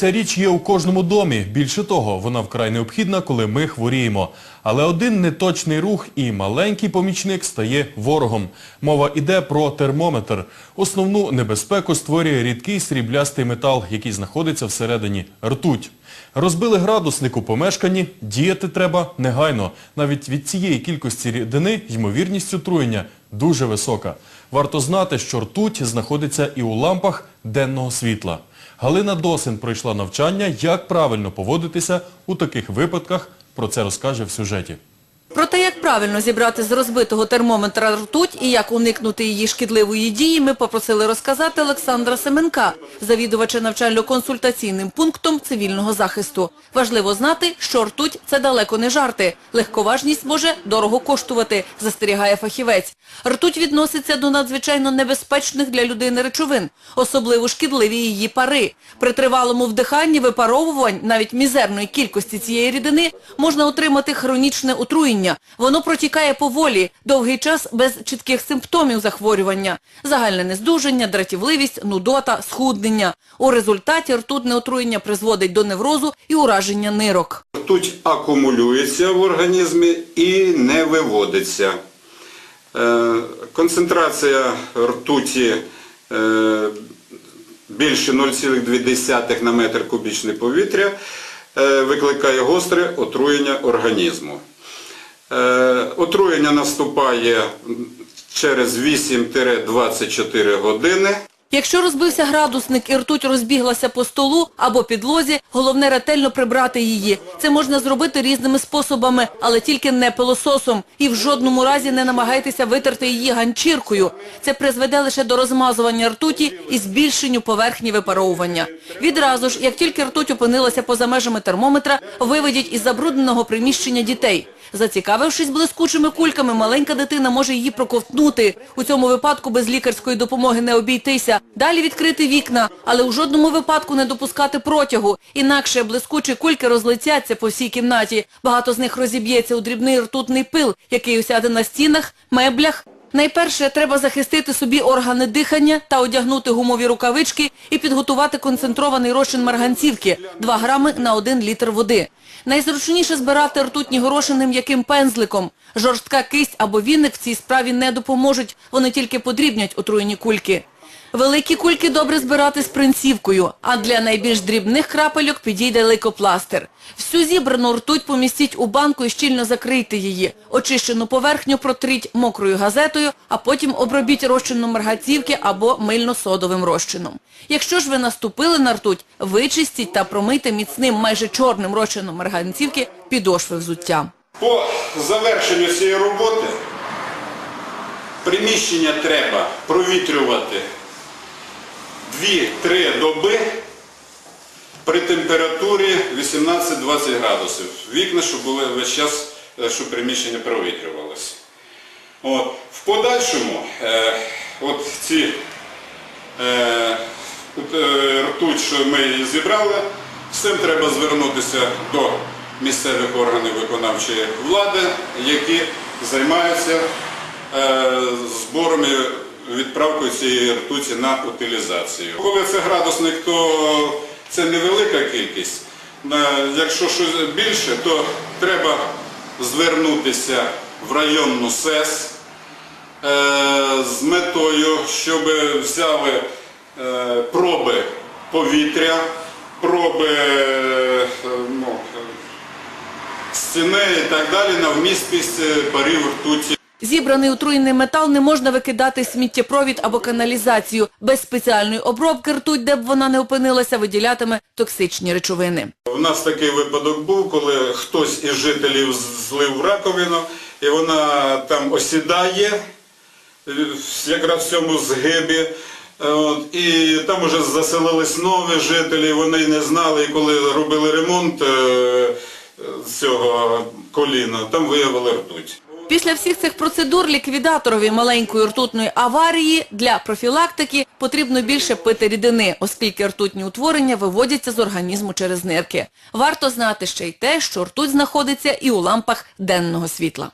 Ця річ є у кожному домі. Більше того, вона вкрай необхідна, коли ми хворіємо. Але один неточний рух і маленький помічник стає ворогом. Мова іде про термометр. Основну небезпеку створює рідкий сріблястий метал, який знаходиться всередині ртуть. Розбили градусник у помешканні, діяти треба негайно. Навіть від цієї кількості рідини ймовірність отруєння дуже висока. Варто знати, що ртуть знаходиться і у лампах денного світла. Галина Досин пройшла навчання, як правильно поводитися у таких випадках. Про це розкаже в сюжеті. Про те, як правильно зібрати з розбитого термометра ртуть і як уникнути її шкідливої дії, ми попросили розказати Олександра Семенка, завідувача навчально-консультаційним пунктом цивільного захисту. Важливо знати, що ртуть – це далеко не жарти. Легковажність може дорого коштувати, застерігає фахівець. Ртуть відноситься до надзвичайно небезпечних для людини речовин, особливо шкідливі її пари. При тривалому вдиханні випаровувань навіть мізерної кількості цієї рідини можна отримати хронічне отруєння. Воно протікає поволі, довгий час без чітких симптомів захворювання, загальне нездужання, дратівливість, нудота, схуднення. У результаті ртутне отруєння призводить до неврозу і ураження нирок. Ртуть акумулюється в організмі і не виводиться. Е, Концентрація ртуті е, більше 0,2 на метр кубічний повітря е, викликає гостре отруєння організму. Е, Отруєння наступає через 8-24 години. Якщо розбився градусник і ртуть розбіглася по столу або підлозі, головне ретельно прибрати її. Це можна зробити різними способами, але тільки не пилососом. І в жодному разі не намагайтеся витерти її ганчіркою. Це призведе лише до розмазування ртуті і збільшенню поверхні випаровування. Відразу ж, як тільки ртуть опинилася поза межами термометра, виведіть із забрудненого приміщення дітей. Зацікавившись блискучими кульками, маленька дитина може її проковтнути. У цьому випадку без лікарської допомоги не обійтися. Далі відкрити вікна, але у жодному випадку не допускати протягу. Інакше блискучі кульки розлетяться по всій кімнаті. Багато з них розіб'ється у дрібний ртутний пил, який осяде на стінах, меблях. Найперше, треба захистити собі органи дихання та одягнути гумові рукавички і підготувати концентрований розчин марганцівки – 2 грами на 1 літр води. Найзручніше збирати ртутні горошини м'яким пензликом. Жорстка кисть або віник в цій справі не допоможуть, вони тільки подрібнять отруєні кульки. Великі кульки добре збирати з принцівкою, а для найбільш дрібних крапельок підійде лейкопластир. Всю зібрану ртуть помістіть у банку і щільно закрийте її. Очищену поверхню протріть мокрою газетою, а потім обробіть розчином маргацівки або мильно-содовим розчином. Якщо ж ви наступили на ртуть, вичистіть та промийте міцним майже чорним розчином марганцівки підошви взуття. По завершенню цієї роботи приміщення треба провітрювати 2-3 доби при температурі 18-20 градусів. Вікна, щоб були весь час, е, щоб приміщення провітрювалося. В подальшому е, от ці е, е, ртуть, що ми її зібрали, з цим треба звернутися до місцевих органів виконавчої влади, які займаються е, збором і відправкою цієї ртуті на утилізацію. Коли це градусник, то це невелика кількість. Е, Якщо щось більше, то треба звернутися в районну СЕС е, з метою, щоб взяли е, проби повітря, проби ну, стіни і так далі на вмісткість е, парів ртуті. Зібраний отруєний метал не можна викидати сміттєпровід або каналізацію. Без спеціальної обробки ртуть, де б вона не опинилася, виділятиме токсичні речовини. У нас такий випадок був, коли хтось із жителів злив раковину, і вона там осідає, е, якраз в цьому згибі. Е, От, і там вже заселились нові жителі, вони не знали, і коли робили ремонт е, цього коліна, там виявили ртуть. Після всіх цих процедур ліквідаторові маленької ртутної аварії для профілактики потрібно більше пити рідини, оскільки ртутні утворення виводяться з організму через нирки. Варто знати ще й те, що ртуть знаходиться і у лампах денного світла.